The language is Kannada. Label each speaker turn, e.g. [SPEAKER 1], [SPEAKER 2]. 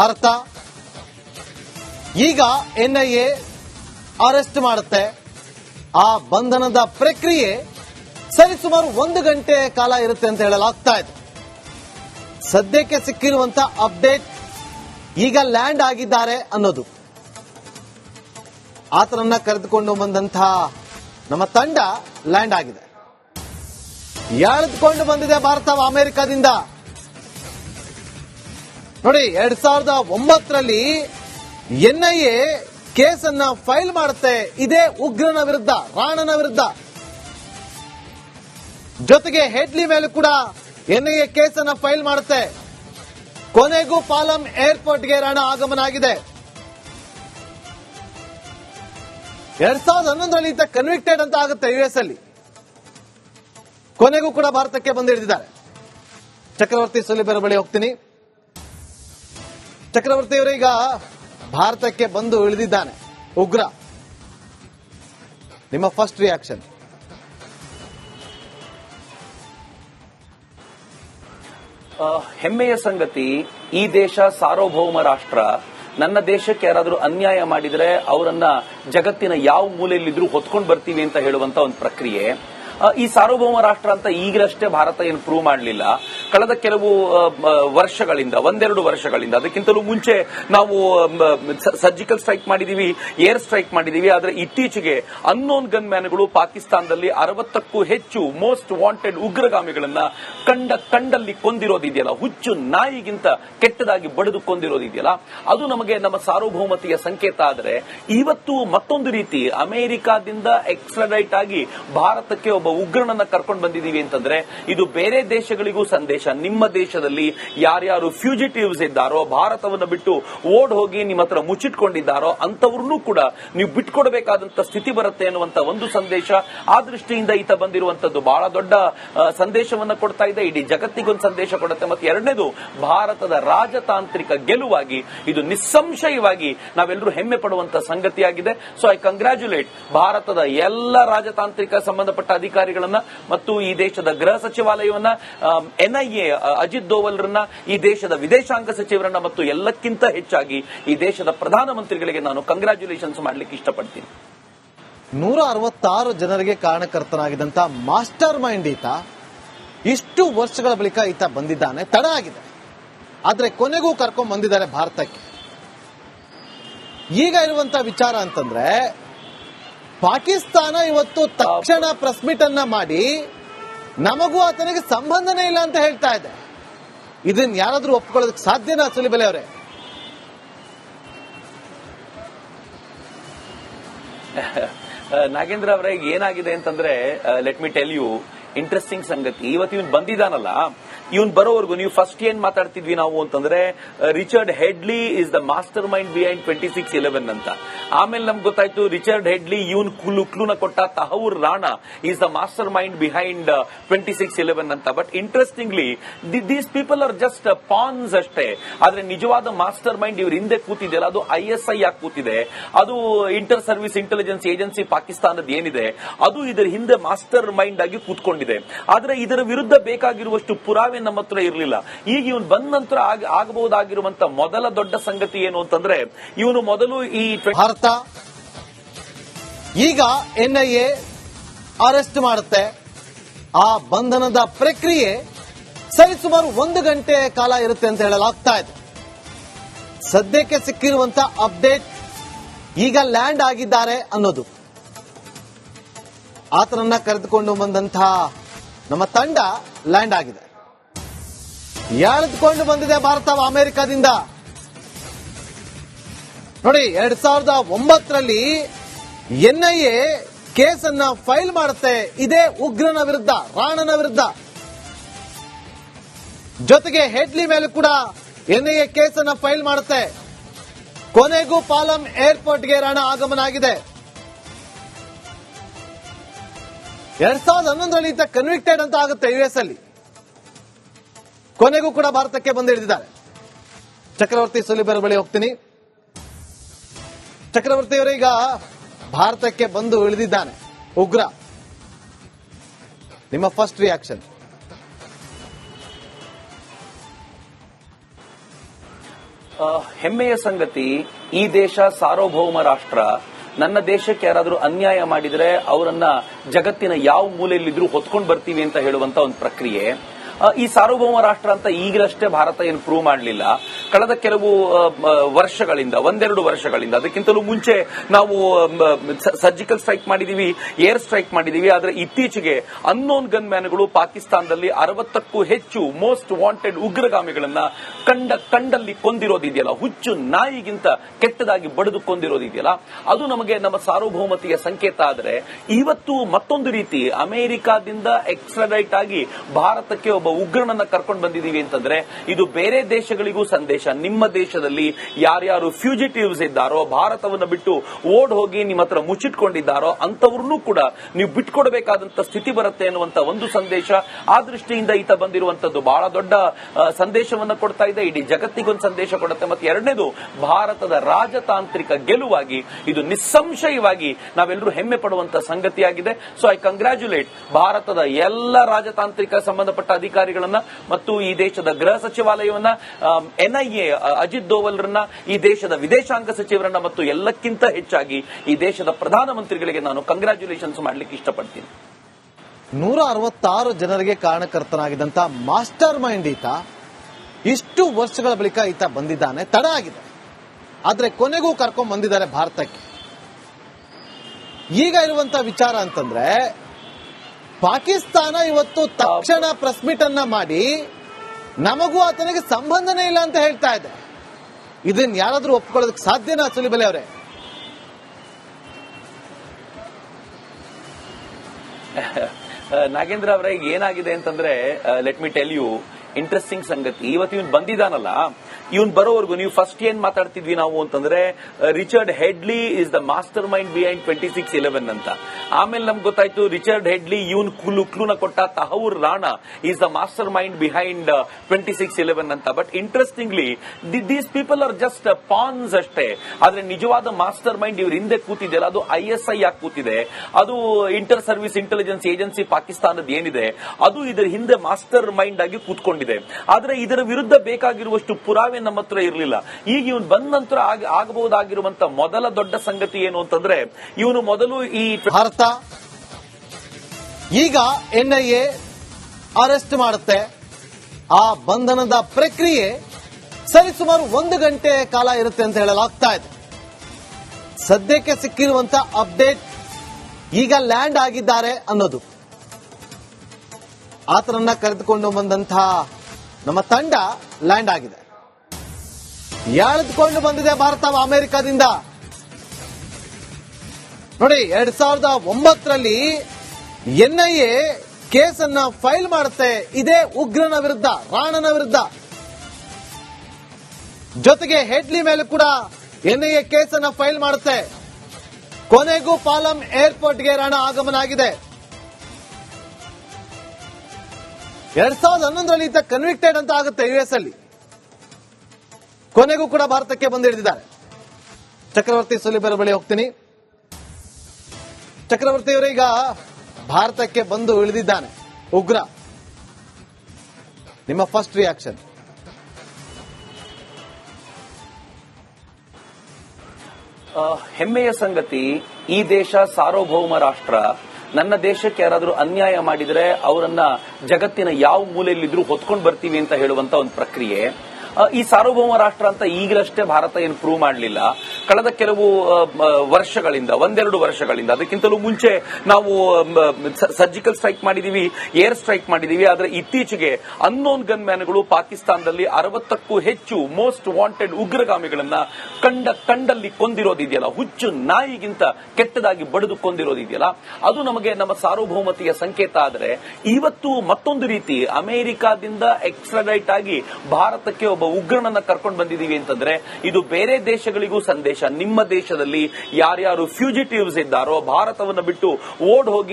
[SPEAKER 1] ಭಾರತ ಈಗ ಎನ್ಐಎ ಅರೆಸ್ಟ್ ಮಾಡುತ್ತೆ. ಆ ಬಂಧನದ ಪ್ರಕ್ರಿಯೆ ಸರಿಸುಮಾರು ಒಂದು ಗಂಟೆ ಕಾಲ ಇರುತ್ತೆ ಅಂತ ಹೇಳಲಾಗ್ತಾ ಇದೆ. ಸದ್ಯಕ್ಕೆ ಸಿಕ್ಕಿರುವಂತ ಅಪ್ಡೇಟ್ ಈಗ ಲ್ಯಾಂಡ್ ಆಗಿದ್ದಾರೆ ಅನ್ನೋದು. ಆತನನ್ನ ಕರೆದುಕೊಂಡು ಬಂದಂತಹ ನಮ್ಮ ತಂಡ ಲ್ಯಾಂಡ್ ಆಗಿದೆ. ಎಳೆದುಕೊಂಡು ಬಂದಿದೆ ಭಾರತ ಅಮೆರಿಕದಿಂದ? ನೋಡಿ, ಎರಡ್ ಸಾವಿರದ ಒಂಬತ್ತರಲ್ಲಿ ಎನ್ಐಎ ಕೇಸನ್ನ ಫೈಲ್ ಮಾಡುತ್ತೆ. ಇದೇ ಉಗ್ರನ ವಿರುದ್ಧ, ರಾಣನ ವಿರುದ್ಧ. ಜೊತೆಗೆ ಹೆಡ್ಲಿ ಮೇಲೆ ಕೂಡ ಎನ್ಐಎ ಕೇಸನ್ನ ಫೈಲ್ ಮಾಡುತ್ತೆ. ಕೊನೆಗೂ ಪಾಲಂ ಏರ್ಪೋರ್ಟ್ಗೆ ರಾಣ ಆಗಮನ ಆಗಿದೆ. ಎರಡ್ ಸಾವಿರದ ಹನ್ನೊಂದರಲ್ಲಿ ಈತ ಕನ್ವಿಕ್ಟೆಡ್ ಅಂತ ಆಗುತ್ತೆ ಯುಎಸ್ ಅಲ್ಲಿ ಕೊನೆಗೂ ಕೂಡ ಭಾರತಕ್ಕೆ ಬಂದಿಳಿದಿದ್ದಾರೆ ಚಕ್ರವರ್ತಿ ಸುಲಿಬೆರ ಬಳಿ ಹೋಗ್ತೀನಿ. ಚಕ್ರವರ್ತಿ ಅವರು ಈಗ ಭಾರತಕ್ಕೆ ಬಂದು ಇಳಿದಿದ್ದಾನೆ. ಉಗ್ರ. ನಿಮ್ಮ ಫಸ್ಟ್ ರಿಯಾಕ್ಷನ್
[SPEAKER 2] ಹೆಮ್ಮೆಯ ಸಂಗತಿ, ಈ ದೇಶ ಸಾರ್ವಭೌಮ ರಾಷ್ಟ್ರ. ನನ್ನ ದೇಶಕ್ಕೆ ಯಾರಾದರೂ ಅನ್ಯಾಯ ಮಾಡಿದರೆ ಅವರನ್ನ ಜಗತ್ತಿನ ಯಾವ ಮೂಲೆಯಲ್ಲಿದ್ರೂ ಹೊತ್ಕೊಂಡು ಬರ್ತೀವಿ ಅಂತ ಹೇಳುವಂತ ಒಂದು ಪ್ರಕ್ರಿಯೆ. ಈ ಸಾರ್ವಭೌಮ ರಾಷ್ಟ್ರ ಅಂತ ಈಗಷ್ಟೇ ಭಾರತ ಏನು ಪ್ರೂವ್ ಮಾಡಲಿಲ್ಲ. ಕಳೆದ ಕೆಲವು ವರ್ಷಗಳಿಂದ, ಒಂದೆರಡು ವರ್ಷಗಳಿಂದ, ಅದಕ್ಕಿಂತಲೂ ಮುಂಚೆ ನಾವು ಸರ್ಜಿಕಲ್ ಸ್ಟ್ರೈಕ್ ಮಾಡಿದೀವಿ, ಏರ್ ಸ್ಟ್ರೈಕ್ ಮಾಡಿದೀವಿ, ಆದರೆ ಇತ್ತೀಚೆಗೆ ಅನ್ನೋನ್ ಗನ್ ಮ್ಯಾನ್ಗಳು ಪಾಕಿಸ್ತಾನದಲ್ಲಿ ಅರವತ್ತಕ್ಕೂ ಹೆಚ್ಚು ಮೋಸ್ಟ್ ವಾಂಟೆಡ್ ಉಗ್ರಗಾಮಿಗಳನ್ನ ಕಂಡ, ಕಂಡಲ್ಲಿ ಕೊಂದಿರೋದಿದೆಯಲ್ಲ, ಹುಚ್ಚು ನಾಯಿಗಿಂತ ಕೆಟ್ಟದಾಗಿ ಬಡಿದು ಕೊಂದಿರೋದಿದೆಯಲ್ಲ, ಅದು ನಮಗೆ ನಮ್ಮ ಸಾರ್ವಭೌಮತೆಯ ಸಂಕೇತ ಆದರೆ, ಇವತ್ತು ಮತ್ತೊಂದು ರೀತಿ ಅಮೆರಿಕಾದಿಂದ ಎಕ್ಸ್ಟ್ರಡೈಟ್ ಆಗಿ ಭಾರತಕ್ಕೆ ಒಬ್ಬ ಉಗ್ರನನ್ನ ಕರ್ಕೊಂಡು ಬಂದಿದ್ದೀವಿ ಅಂತಂದ್ರೆ, ಇದು ಬೇರೆ ದೇಶಗಳಿಗೂ ಸಂದೇಶ. ನಿಮ್ಮ ದೇಶದಲ್ಲಿ ಯಾರ್ಯಾರು ಫ್ಯೂಜಿಟಿವ್ಸ್ ಇದ್ದಾರೋ, ಭಾರತವನ್ನು ಬಿಟ್ಟು ಓಡ್ ಹೋಗಿ ನಿಮ್ಮ ಹತ್ರ ಮುಚ್ಚಿಟ್ಕೊಂಡಿದ್ದಾರೋ ಅಂತವ್ರನ್ನೂ ಕೂಡ ನೀವು ಬಿಟ್ಕೊಡಬೇಕಾದಂತ ಸ್ಥಿತಿ ಬರುತ್ತೆ ಅನ್ನುವಂತ ಒಂದು ಸಂದೇಶ ಆ ದೃಷ್ಟಿಯಿಂದ ಈತ ಬಂದಿರುವಂತದ್ದು ಬಹಳ ದೊಡ್ಡ ಸಂದೇಶವನ್ನು ಕೊಡ್ತಾ ಇದೆ. ಇಡೀ ಜಗತ್ತಿಗೊಂದು ಸಂದೇಶ ಕೊಡುತ್ತೆ. ಮತ್ತೆ ಎರಡನೇದು, ಭಾರತದ ರಾಜತಾಂತ್ರಿಕ ಗೆಲುವಾಗಿ ಇದು ನಿಸ್ಸಂಶಯವಾಗಿ ನಾವೆಲ್ಲರೂ ಹೆಮ್ಮೆ ಪಡುವಂತಹ ಸಂಗತಿಯಾಗಿದೆ. ಸೊ ಐ ಕಂಗ್ರಾಚುಲೇಟ್ ಭಾರತದ ಎಲ್ಲ ರಾಜತಾಂತ್ರಿಕ ಸಂಬಂಧಪಟ್ಟ ಅಧಿಕಾರಿಗಳನ್ನ ಮತ್ತು ಈ ದೇಶದ ಗೃಹ ಸಚಿವಾಲಯವನ್ನ ಎನ್ಐಎ ಅಜಿತ್ ದೋವಲ್ರನ್ನ ಈ ದೇಶದ ವಿದೇಶಾಂಗ ಸಚಿವರನ್ನ ಮತ್ತು ಎಲ್ಲಕ್ಕಿಂತ ಹೆಚ್ಚಾಗಿ ಈ ದೇಶದ ಪ್ರಧಾನಮಂತ್ರಿಗಳಿಗೆ ನಾನು ಕಂಗ್ರಾಚ್ಯುಲೇಷನ್ಸ್ ಮಾಡ್ಲಿಕ್ಕೆ ಇಷ್ಟಪಡ್ತೀನಿ.
[SPEAKER 1] ನೂರ ಅರವತ್ತಾರು ಜನರಿಗೆ ಕಾರಣಕರ್ತನಾಗಿದ್ದಂತ ಮಾಸ್ಟರ್ ಮೈಂಡ್ ಈತ ಇಷ್ಟು ವರ್ಷಗಳ ಬಳಿಕ ಈತ ಬಂದಿದ್ದಾನೆ, ತಡ ಆಗಿದೆ. ಆದ್ರೆ ಕೊನೆಗೂ ಕರ್ಕೊಂಡ್ ಬಂದಿದ್ದಾರೆ ಭಾರತಕ್ಕೆ. ಈಗ ಇರುವಂತ ವಿಚಾರ ಅಂತಂದ್ರೆ ಪಾಕಿಸ್ತಾನ ಇವತ್ತು ತಕ್ಷಣ ಪ್ರೆಸ್ ಮೀಟ್ ಅನ್ನ ಮಾಡಿ ನಮಗೂ ಆತನಿಗೆ ಸಂಬಂಧನೇ ಇಲ್ಲ ಅಂತ ಹೇಳ್ತಾ ಇದೆ ಇದನ್ನ ಯಾರಾದ್ರೂ ಒಪ್ಕೊಳ್ಳೋದಕ್ಕೆ ಸಾಧ್ಯನಾ ಸುಲಿಬೆಲೆ ಅವರೇ?
[SPEAKER 2] ನಾಗೇಂದ್ರ ಅವರ ಏನಾಗಿದೆ ಅಂತಂದ್ರೆ let me tell you interesting ಸಂಗತಿ. ಇವತ್ತು ಇವನ್ ಬಂದಿದ್ದಾನಲ್ಲ, ಇವನ್ ಬರೋವರೆಗೂ ನೀವು ಫಸ್ಟ್ ಏನ್ ಮಾತಾಡ್ತಿದ್ವಿ ನಾವು ಅಂತಂದ್ರೆ Richard Headley is the mastermind behind twenty six eleven ಅಂತ. ಆಮೇಲೆ ನಮ್ಗೆ ಗೊತ್ತಾಯ್ತು ರಿಚರ್ಡ್ ಹೆಡ್ಲಿ ಇವನ್ ಕ್ಲೂ ಕೊಟ್ಟ Tahawwur Rana is the mastermind behind twenty six eleven ಅಂತ but interestingly these people are just pawns ಅಷ್ಟೇ. ಆದ್ರೆ ನಿಜವಾದ ಮಾಸ್ಟರ್ ಮೈಂಡ್ ಇವ್ರ ಹಿಂದೆ ಕೂತಿದೆಯಲ್ಲ, ಅದು ಐ ಎಸ್ ಐ ಆಗಿ ಕೂತಿದೆ. ಅದು ಇಂಟರ್ ಸರ್ವಿಸ್ ಇಂಟೆಲಿಜೆನ್ಸ್ ಏಜೆನ್ಸಿ ಪಾಕಿಸ್ತಾನದ ಏನಿದೆ, ಅದು ಇದರ ಹಿಂದೆ ಮಾಸ್ಟರ್ ಮೈಂಡ್ ಆಗಿ ಕೂತ್ಕೊಂಡಿದೆ ಆದ್ರೆ ಇದರ ವಿರುದ್ಧ ಬೇಕಾಗಿರುವಷ್ಟು ಪುರಾವೆ ನಮ್ಮ ಹತ್ರ ಇರಲಿಲ್ಲ. ಈಗ ಇವನು ಬಂದ ನಂತರ ಆಗಬಹುದಾಗಿರುವಂತಹ ಆಗಬಹುದಾಗಿರುವಂತ ಮೊದಲ ದೊಡ್ಡ ಸಂಗತಿ ಏನು ಅಂತಂದ್ರೆ, ಇವನು ಮೊದಲು ಈ
[SPEAKER 1] ಭಾರತ ಈಗ ಎನ್ಐಎ ಅರೆಸ್ಟ್ ಮಾಡುತ್ತೆ. ಆ ಬಂಧನದ ಪ್ರಕ್ರಿಯೆ ಸರಿಸುಮಾರು ಒಂದು ಗಂಟೆ ಕಾಲ ಇರುತ್ತೆ ಅಂತ ಹೇಳಲಾಗ್ತಾ ಇದೆ. ಸದ್ಯಕ್ಕೆ ಸಿಕ್ಕಿರುವಂತ ಅಪ್ಡೇಟ್ ಈಗ ಲ್ಯಾಂಡ್ ಆಗಿದ್ದಾರೆ ಅನ್ನೋದು. ಆತನನ್ನ ಕರೆದುಕೊಂಡು ಬಂದಂತಹ ನಮ್ಮ ತಂಡ ಲ್ಯಾಂಡ್ ಆಗಿದೆ. ಎಳೆದುಕೊಂಡು ಬಂದಿದೆ ಭಾರತ ಅಮೆರಿಕದಿಂದ. ನೋಡಿ, ಎರಡ್ ಸಾವಿರದ ಒಂಬತ್ತರಲ್ಲಿ ಎನ್ಐಎ ಕೇಸನ್ನ ಫೈಲ್ ಮಾಡುತ್ತೆ. ಇದೇ ಉಗ್ರನ ವಿರುದ್ಧ, ರಾಣನ ವಿರುದ್ಧ. ಜೊತೆಗೆ ಹೆಡ್ಲಿ ಮೇಲೆ ಕೂಡ ಎನ್ಐಎ ಕೇಸನ್ನ ಫೈಲ್ ಮಾಡುತ್ತೆ. ಕೊನೆಗೂ ಪಾಲಂ ಏರ್ಪೋರ್ಟ್ಗೆ ರಾಣ ಆಗಮನ ಆಗಿದೆ ಎರಡ್ ಸಾವಿರದ ಹನ್ನೊಂದರಲ್ಲಿ ಈತ ಕನ್ವಿಕ್ಟೆಡ್ ಅಂತ ಆಗುತ್ತೆ ಯು ಎಸ್ ಅಲ್ಲಿ. ಕೊನೆಗೂ ಕೂಡ ಭಾರತಕ್ಕೆ ಬಂದು ಹಿಡಿದಿದ್ದಾರೆ. ಚಕ್ರವರ್ತಿ ಸುಲಿಬರ ಬಳಿ ಹೋಗ್ತೀನಿ. ಚಕ್ರವರ್ತಿ ಈಗ ಭಾರತಕ್ಕೆ ಬಂದು ಇಳಿದಿದ್ದಾನೆ. ಉಗ್ರ. ನಿಮ್ಮ ಫಸ್ಟ್ ರಿಯಾಕ್ಷನ್
[SPEAKER 2] ಹೆಮ್ಮೆಯ ಸಂಗತಿ ಈ ದೇಶ ಸಾರ್ವಭೌಮ ರಾಷ್ಟ್ರ ನನ್ನ ದೇಶಕ್ಕೆ ಯಾರಾದರೂ ಅನ್ಯಾಯ ಮಾಡಿದರೆ ಅವರನ್ನ ಜಗತ್ತಿನ ಯಾವ ಮೂಲೆಯಲ್ಲಿದ್ರೂ ಹೊತ್ಕೊಂಡು ಬರ್ತೀವಿ ಅಂತ ಹೇಳುವಂತ ಒಂದು ಪ್ರಕ್ರಿಯೆ. ಈ ಸಾರ್ವಭೌಮ ರಾಷ್ಟ್ರ ಅಂತ ಈಗಲಷ್ಟೇ ಭಾರತ ಏನು ಪ್ರೂವ್ ಮಾಡಲಿಲ್ಲ. ಕಳೆದ ಕೆಲವು ವರ್ಷಗಳಿಂದ, ಒಂದೆರಡು ವರ್ಷಗಳಿಂದ, ಅದಕ್ಕಿಂತಲೂ ಮುಂಚೆ ನಾವು ಸರ್ಜಿಕಲ್ ಸ್ಟ್ರೈಕ್ ಮಾಡಿದೀವಿ ಏರ್ ಸ್ಟ್ರೈಕ್ ಮಾಡಿದೀವಿ, ಆದರೆ ಇತ್ತೀಚೆಗೆ ಅನ್ನೋನ್ ಗನ್ ಮ್ಯಾನ್ಗಳು ಪಾಕಿಸ್ತಾನದಲ್ಲಿ ಅರವತ್ತಕ್ಕೂ ಹೆಚ್ಚು ಮೋಸ್ಟ್ ವಾಂಟೆಡ್ ಉಗ್ರಗಾಮಿಗಳನ್ನ ಕಂಡ, ಕಂಡಲ್ಲಿ ಕೊಂದಿರೋದಿದೆಯಲ್ಲ, ಹುಚ್ಚು ನಾಯಿಗಿಂತ ಕೆಟ್ಟದಾಗಿ ಬಡಿದು ಕೊಂದಿರೋದಿದೆಯಲ್ಲ, ಅದು ನಮಗೆ ನಮ್ಮ ಸಾರ್ವಭೌಮತೆಯ ಸಂಕೇತ ಆದರೆ, ಇವತ್ತು ಮತ್ತೊಂದು ರೀತಿ ಅಮೆರಿಕಾದಿಂದ ಎಕ್ಸ್ಟ್ರಡೈಟ್ ಆಗಿ ಭಾರತಕ್ಕೆ ಒಬ್ಬ ಉಗ್ರನನ್ನ ಕರ್ಕೊಂಡು ಬಂದಿದ್ದೀವಿ ಅಂತಂದ್ರೆ ಇದು ಬೇರೆ ದೇಶಗಳಿಗೂ ಸಂದೇಶ. ನಿಮ್ಮ ದೇಶದಲ್ಲಿ ಯಾರ್ಯಾರು ಫ್ಯೂಜಿಟಿವ್ಸ್ ಇದ್ದಾರೋ, ಭಾರತವನ್ನು ಬಿಟ್ಟು ಓಡ್ ಹೋಗಿ ನಿಮ್ಮ ಹತ್ರ ಮುಚ್ಚಿಟ್ಕೊಂಡಿದ್ದಾರೋ ಅಂತವ್ರನ್ನೂ ಕೂಡ ನೀವು ಬಿಟ್ಕೊಡಬೇಕಾದಂತ ಸ್ಥಿತಿ ಬರುತ್ತೆ ಅನ್ನುವಂತ ಒಂದು ಸಂದೇಶ. ಆ ದೃಷ್ಟಿಯಿಂದ ಈತ ಬಂದಿರುವಂತದ್ದು ಬಹಳ ದೊಡ್ಡ ಸಂದೇಶವನ್ನ ಕೊಡ್ತಾ ಇದೆ. ಇಡೀ ಜಗತ್ತಿಗೊಂದು ಸಂದೇಶ ಕೊಡುತ್ತೆ. ಮತ್ತೆ ಎರಡನೇದು, ಭಾರತದ ರಾಜತಾಂತ್ರಿಕ ಗೆಲುವಾಗಿ ಇದು ನಿಸ್ಸಂಶಯವಾಗಿ ನಾವೆಲ್ಲರೂ ಹೆಮ್ಮೆ ಪಡುವಂತ ಸಂಗತಿಯಾಗಿದೆ. ಸೊ ಐ ಕಂಗ್ರಾಚುಲೇಟ್ ಭಾರತದ ಎಲ್ಲ ರಾಜತಾಂತ್ರಿಕ ಸಂಬಂಧಪಟ್ಟ ಅಧಿಕಾರಿಗಳನ್ನ ಮತ್ತು ಈ ದೇಶದ ಗೃಹ ಸಚಿವಾಲಯವನ್ನ ಎನ್ಐಎ ಅಜಿತ್ ದೋವಲ್ರನ್ನ, ಈ ದೇಶದ ವಿದೇಶಾಂಗ ಸಚಿವರನ್ನ ಮತ್ತು ಎಲ್ಲಕ್ಕಿಂತ ಹೆಚ್ಚಾಗಿ ಈ ದೇಶದ ಪ್ರಧಾನಮಂತ್ರಿಗಳಿಗೆ ನಾನು ಕಂಗ್ರಾಚ್ಯುಲೇಷನ್ಸ್ ಮಾಡ್ಲಿಕ್ಕೆ ಇಷ್ಟಪಡ್ತೀನಿ.
[SPEAKER 1] ನೂರ ಅರವತ್ತಾರು ಜನರಿಗೆ ಕಾರಣಕರ್ತನಾಗಿದ್ದಂತ ಮಾಸ್ಟರ್ ಮೈಂಡ್ ಈತ ಇಷ್ಟು ವರ್ಷಗಳ ಬಳಿಕ ಈತ ಬಂದಿದ್ದಾನೆ, ತಡ ಆಗಿದೆ. ಆದ್ರೆ ಕೊನೆಗೂ ಕರ್ಕೊಂಡ್ ಬಂದಿದ್ದಾರೆ ಭಾರತಕ್ಕೆ. ಈಗ ಇರುವಂತ ವಿಚಾರ ಅಂತಂದ್ರೆ ಪಾಕಿಸ್ತಾನ ಇವತ್ತು ತಕ್ಷಣ ಪ್ರೆಸ್ಮಿಟ್ ಅನ್ನ ಮಾಡಿ ನಮಗೂ ಆತನಿಗೆ ಸಂಬಂಧನೇ ಇಲ್ಲ ಅಂತ ಹೇಳ್ತಾ ಇದೆ ಇದನ್ನ ಯಾರಾದ್ರೂ ಒಪ್ಕೊಳ್ಳೋದಕ್ಕೆ ಸಾಧ್ಯನಾ ಸುಲಿಬಲೆ ಅವರೇ?
[SPEAKER 2] ನಾಗೇಂದ್ರ ಅವರೇ ಏನಾಗಿದೆ ಅಂತಂದ್ರೆ let me tell you interesting ಸಂಗತಿ. ಇವತ್ತು ಇವನ್ ಬಂದಿದ್ದಾನಲ್ಲ ಇವನ್ ಬರೋವರೆಗೂ ನೀವು ಫಸ್ಟ್ ಏನ್ ಮಾತಾಡ್ತಿದ್ವಿ ನಾವು ಅಂತಂದ್ರೆ Richard Headley is the mastermind behind twenty six eleven ಅಂತ. ಆಮೇಲೆ ನಮ್ಗೆ ಗೊತ್ತಾಯ್ತು ರಿಚರ್ಡ್ ಹೆಡ್ಲಿ ಇವನ್ ಕ್ಲೂ, ಕ್ಲೂನ ಕೊಟ್ಟ Tahawwur Rana is the mastermind behind twenty six eleven ಅಂತ. But interestingly these people are just pawns ಅಷ್ಟೇ. ಆದ್ರೆ ನಿಜವಾದ ಮಾಸ್ಟರ್ ಮೈಂಡ್ ಇವ್ರ ಹಿಂದೆ ಕೂತಿದೆಯಲ್ಲ, ಅದು ಐ ಎಸ್ ಐ ಆಗಿ ಕೂತಿದೆ. ಅದು ಇಂಟರ್ ಸರ್ವಿಸ್ ಇಂಟೆಲಿಜೆನ್ಸ್ ಏಜೆನ್ಸಿ ಪಾಕಿಸ್ತಾನದ ಏನಿದೆ, ಅದು ಇದರ ಹಿಂದೆ ಮಾಸ್ಟರ್ ಮೈಂಡ್ ಆಗಿ ಕೂತ್ಕೊಂಡಿದೆ ಆದ್ರೆ ಇದರ ವಿರುದ್ಧ ಬೇಕಾಗಿರುವಷ್ಟು ಪುರಾವೆ ನಮ್ಮ ಹತ್ರ ಇರಲಿಲ್ಲ. ಈಗ ಇವನು ಬಂದ ನಂತರ ಆಗ- ಆಗಬಹುದಾಗಿರುವಂತ ಮೊದಲ ದೊಡ್ಡ ಸಂಗತಿ ಏನು ಅಂತಂದ್ರೆ, ಇವನು ಮೊದಲು ಈ
[SPEAKER 1] ಭಾರತ ಈಗ ಎನ್ಐಎ ಅರೆಸ್ಟ್ ಮಾಡುತ್ತೆ. ಆ ಬಂಧನದ ಪ್ರಕ್ರಿಯೆ ಸರಿಸುಮಾರು ಒಂದು ಗಂಟೆ ಕಾಲ ಇರುತ್ತೆ ಅಂತ ಹೇಳಲಾಗ್ತಾ ಇದೆ. ಸದ್ಯಕ್ಕೆ ಸಿಕ್ಕಿರುವಂತ ಅಪ್ಡೇಟ್ ಈಗ ಲ್ಯಾಂಡ್ ಆಗಿದ್ದಾರೆ ಅನ್ನೋದು. ಆತನನ್ನ ಕರೆದುಕೊಂಡು ಬಂದಂತಹ ನಮ್ಮ ತಂಡ ಲ್ಯಾಂಡ್ ಆಗಿದೆ. ಎಳೆದುಕೊಂಡು ಬಂದಿದೆ ಭಾರತ ಅಮೆರಿಕದಿಂದ. ನೋಡಿ, ಎರಡ್ ಸಾವಿರದ ಒಂಬತ್ತರಲ್ಲಿ ಎನ್ಐಎ ಕೇಸನ್ನ ಫೈಲ್ ಮಾಡುತ್ತೆ. ಇದೇ ಉಗ್ರನ ವಿರುದ್ಧ, ರಾಣನ ವಿರುದ್ಧ. ಜೊತೆಗೆ ಹೆಡ್ಲಿ ಮೇಲೆ ಕೂಡ ಎನ್ಐಎ ಕೇಸನ್ನ ಫೈಲ್ ಮಾಡುತ್ತೆ. ಕೊನೆಗೂ ಪಾಲಂ ಏರ್ಪೋರ್ಟ್ಗೆ ರಾಣ ಆಗಮನ ಆಗಿದೆ ಎರಡ್ ಸಾವಿರದ ಹನ್ನೊಂದರಲ್ಲಿ ಇದ್ದ ಕನ್ವಿಕ್ಟೆಡ್ ಅಂತ ಆಗುತ್ತೆ ಯು ಎಸ್ ಅಲ್ಲಿ. ಕೊನೆಗೂ ಕೂಡ ಭಾರತಕ್ಕೆ ಬಂದು ಹಿಡಿದಿದ್ದಾರೆ. ಚಕ್ರವರ್ತಿ ಸುಲಿಬರ ಬಳಿ ಹೋಗ್ತೀನಿ. ಚಕ್ರವರ್ತಿ ಈಗ ಭಾರತಕ್ಕೆ ಬಂದು ಇಳಿದಿದ್ದಾನೆ. ಉಗ್ರ. ನಿಮ್ಮ ಫಸ್ಟ್ ರಿಯಾಕ್ಷನ್
[SPEAKER 2] ಹೆಮ್ಮೆಯ ಸಂಗತಿ, ಈ ದೇಶ ಸಾರ್ವಭೌಮ ರಾಷ್ಟ್ರ ನನ್ನ ದೇಶಕ್ಕೆ ಯಾರಾದರೂ ಅನ್ಯಾಯ ಮಾಡಿದರೆ ಅವರನ್ನ ಜಗತ್ತಿನ ಯಾವ ಮೂಲೆಯಲ್ಲಿದ್ರೂ ಹೊತ್ಕೊಂಡು ಬರ್ತೀವಿ ಅಂತ ಹೇಳುವಂತ ಒಂದು ಪ್ರಕ್ರಿಯೆ. ಈ ಸಾರ್ವಭೌಮ ರಾಷ್ಟ್ರ ಅಂತ ಈಗಲಷ್ಟೇ ಭಾರತ ಏನು ಪ್ರೂವ್ ಮಾಡಲಿಲ್ಲ. ಕಳೆದ ಕೆಲವು ವರ್ಷಗಳಿಂದ, ಒಂದೆರಡು ವರ್ಷಗಳಿಂದ, ಅದಕ್ಕಿಂತಲೂ ಮುಂಚೆ ನಾವು ಸರ್ಜಿಕಲ್ ಸ್ಟ್ರೈಕ್ ಮಾಡಿದೀವಿ, ಏರ್ ಸ್ಟ್ರೈಕ್ ಮಾಡಿದೀವಿ, ಆದರೆ ಇತ್ತೀಚೆಗೆ ಅನ್ನೋನ್ ಗನ್ ಮ್ಯಾನ್ಗಳು ಪಾಕಿಸ್ತಾನದಲ್ಲಿ ಅರವತ್ತಕ್ಕೂ ಹೆಚ್ಚು ಮೋಸ್ಟ್ ವಾಂಟೆಡ್ ಉಗ್ರಗಾಮಿಗಳನ್ನ ಕಂಡ, ಕಂಡಲ್ಲಿ ಕೊಂದಿರೋದಿದೆಯಲ್ಲ, ಹುಚ್ಚು ನಾಯಿಗಿಂತ ಕೆಟ್ಟದಾಗಿ ಬಡಿದು ಕೊಂದಿರೋದಿದೆಯಲ್ಲ, ಅದು ನಮಗೆ ನಮ್ಮ ಸಾರ್ವಭೌಮತೆಯ ಸಂಕೇತ ಆದರೆ, ಇವತ್ತು ಮತ್ತೊಂದು ರೀತಿ ಅಮೆರಿಕಾದಿಂದ ಎಕ್ಸ್ಟ್ರಾಡೈಟ್ ಆಗಿ ಭಾರತಕ್ಕೆ ಒಬ್ಬ ಉಗ್ರನನ್ನ ಕರ್ಕೊಂಡು ಬಂದಿದ್ದೀವಿ ಅಂತಂದ್ರೆ, ಇದು ಬೇರೆ ದೇಶಗಳಿಗೂ ಸಂದೇಶ ನಿಮ್ಮ ದೇಶದಲ್ಲಿ ಯಾರ್ಯಾರು ಫ್ಯೂಜಿಟಿವ್ಸ್ ಇದ್ದಾರೋ ಭಾರತವನ್ನು ಬಿಟ್ಟು ಓಡ್ ಹೋಗಿ